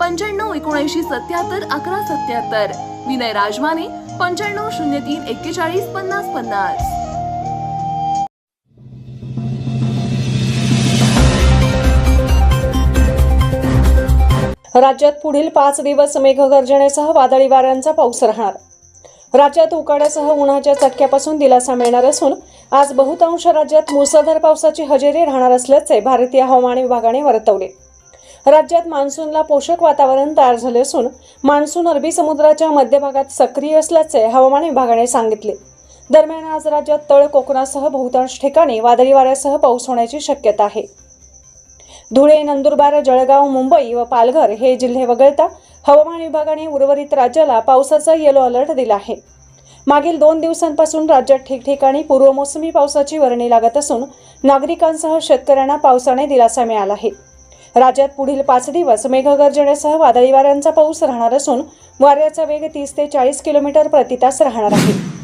पंच्याण्णव एकोणऐंशी सत्याहत्तर अकरा सत्याहत्तर. विनय राजमाने पंच्याण्णव शून्य तीन एक्केचाळीस पन्नास पन्नास. राज्यात पुढील पाच दिवस मेघगर्जनेसह वादळी वाऱ्यांचा पाऊस राहणार. राज्यात उकाड्यासह उन्हाच्या चटक्यापासून दिलासा मिळणार असून आज बहुतांश राज्यात मुसळधार पावसाची हजेरी राहणार असल्याचे भारतीय हवामान विभागाने वर्तवले. राज्यात मान्सूनला पोषक वातावरण तयार झाले असून मान्सून अरबी समुद्राच्या मध्यभागात सक्रिय असल्याचे हवामान विभागाने सांगितले. दरम्यान आज राज्यात तळ कोकणासह बहुतांश ठिकाणी वादळी वाऱ्यासह पाऊस होण्याची शक्यता आहे. धुळे नंदुरबार जळगाव मुंबई व पालघर हे जिल्हे वगळता हवामान विभागाने उर्वरित राज्याला पावसाचा येलो अलर्ट दिला आहे. मागील दोन दिवसांपासून राज्यात ठिकठिकाणी पूर्वमोसमी पावसाची वर्णी लागत असून नागरिकांसह शेतकऱ्यांना पावसाने दिलासा मिळाला आहे. राज्यात पुढील पाच दिवस मेघगर्जनेसह वादळी वाऱ्यांचा पाऊस राहणार असून वाऱ्याचा वेग तीस ते चाळीस किलोमीटर प्रति तास राहणार आहे.